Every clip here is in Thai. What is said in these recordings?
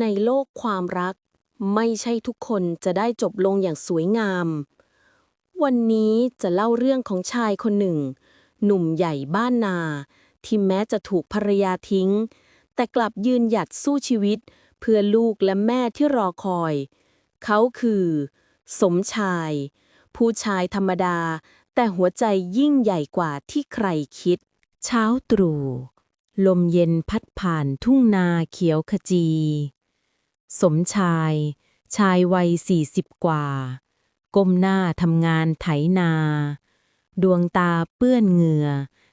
ในโลกความรัก ไม่ใช่ทุกคนจะได้จบลงอย่างสวยงาม วันนี้จะเล่าเรื่องของชายคนหนึ่ง หนุ่มใหญ่บ้านนา ที่แม้จะถูกภรรยาทิ้ง แต่กลับยืนหยัดสู้ชีวิต เพื่อลูกและแม่ที่รอคอย เขาคือ สมชาย ผู้ชายธรรมดา แต่หัวใจยิ่งใหญ่กว่าที่ใครคิด เช้าตรู่ลมเย็นพัดผ่านทุ่งนาเขียวขจี สมชาย ชายวัยสี่สิบกว่า ก้มหน้าทำงานไถนา ดวงตาเปื้อนเหงื่อ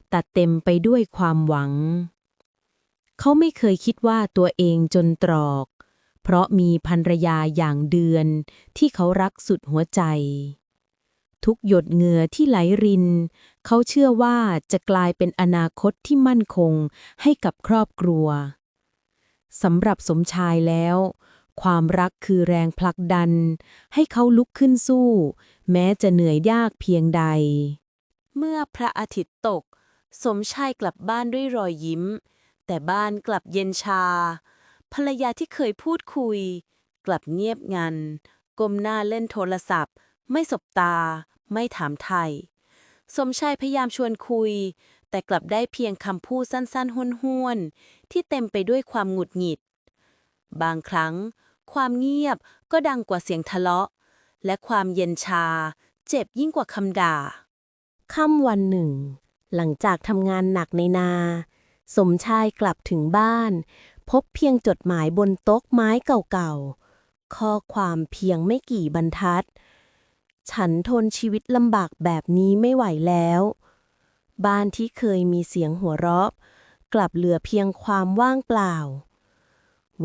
แต่เต็มไปด้วยความหวัง เขาไม่เคยคิดว่าตัวเองจนตรอก เพราะมีภรรยาอย่างเดือนที่เขารักสุดหัวใจ ทุกหยดเหงื่อที่ไหลริน เขาเชื่อว่าจะกลายเป็นอนาคตที่มั่นคงให้กับครอบครัว สำหรับสมชายแล้ว ความรักคือแรงผลักดัน ให้เขาลุกขึ้นสู้ แม้จะเหนื่อยยากเพียงใด เมื่อพระอาทิตย์ตก สมชายกลับบ้านด้วยรอยยิ้ม แต่บ้านกลับเย็นชา ภรรยาที่เคยพูดคุย กลับเงียบงันก้มหน้าเล่นโทรศัพท์ ไม่สบตา ไม่ถามไทย สมชายพยายามชวนคุย แต่กลับได้เพียงคำพูดสั้นๆห้วนๆ ที่เต็มไปด้วยความหงุดหงิด บางครั้ง ความเงียบก็ดังกว่าเสียงทะเลาะ และความเย็นชา เจ็บยิ่งกว่าคำด่าค่ำวันหนึ่ง หลังจากทำงานหนักในนา สมชายกลับถึงบ้าน พบเพียงจดหมายบนโต๊ะไม้เก่าๆ ข้อความเพียงไม่กี่บรรทัด ฉันทนชีวิตลำบากแบบนี้ไม่ไหวแล้ว บ้านที่เคยมีเสียงหัวเราะ กลับเหลือเพียงความว่างเปล่า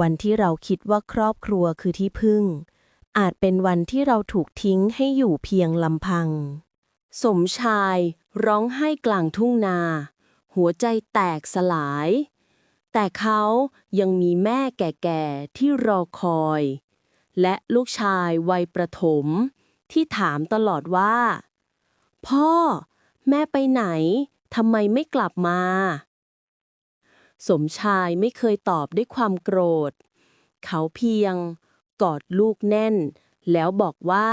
วันที่เราคิดว่าครอบครัวคือที่พึ่ง อาจเป็นวันที่เราถูกทิ้งให้อยู่เพียงลำพัง สมชาย ร้องไห้กลางทุ่งนา หัวใจแตกสลาย แต่เขายังมีแม่แก่ๆที่รอคอย และลูกชายวัยประถม ที่ถามตลอดว่า พ่อ แม่ไปไหน ทำไมไม่กลับมา สมชายไม่เคยตอบด้วยความโกรธ เขาเพียง กอดลูกแน่น แล้วบอกว่า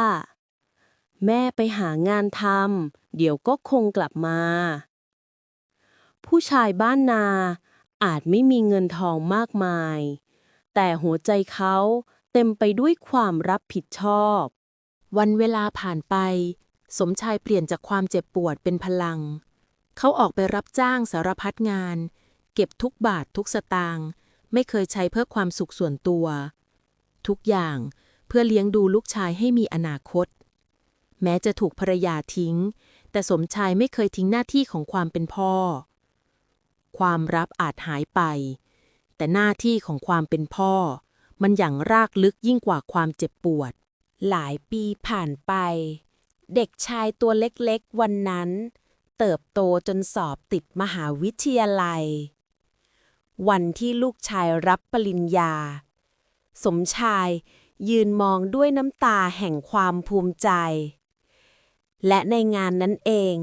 แม่ไปหางานทำเดี๋ยวก็คงกลับมา ผู้ชายบ้านนาอาจไม่มีเงินทองมากมาย แต่หัวใจเขาเต็มไปด้วยความรับผิดชอบ วันเวลาผ่านไป สมชายเปลี่ยนจากความเจ็บปวดเป็นพลัง เขาออกไปรับจ้างสารพัดงาน เก็บทุกบาททุกสตางค์ไม่เคยใช้เพื่อความสุขส่วนตัว ทุกอย่างเพื่อเลี้ยงดูลูกชายให้มีอนาคต แม้จะถูกภรรยาทิ้ง แต่สมชายไม่เคยทิ้งหน้าที่ของความเป็นพ่อ ความรับอาจหายไป แต่หน้าที่ของความเป็นพ่อ มันอย่างรากลึกยิ่งกว่าความเจ็บปวด หลายปีผ่านไป เด็กชายตัวเล็กๆวันนั้น เติบโตจนสอบติดมหาวิทยาลัย วันที่ลูกชายรับปริญญา สมชายยืนมองด้วยน้ำตาแห่งความภูมิใจ และในงานนั้นเอง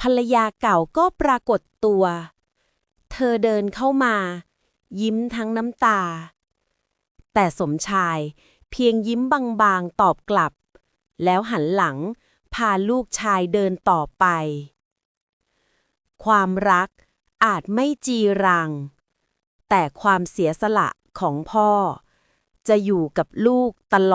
ภรรยาเก่าก็ปรากฏตัว เธอเดินเข้ามา ยิ้มทั้งน้ำตา แต่สมชายเพียงยิ้มบางๆตอบกลับ แล้วหันหลัง พาลูกชายเดินต่อไป ความรักอาจไม่จีรัง แต่ความเสียสละของพ่อ จะอยู่กับลูกตลอด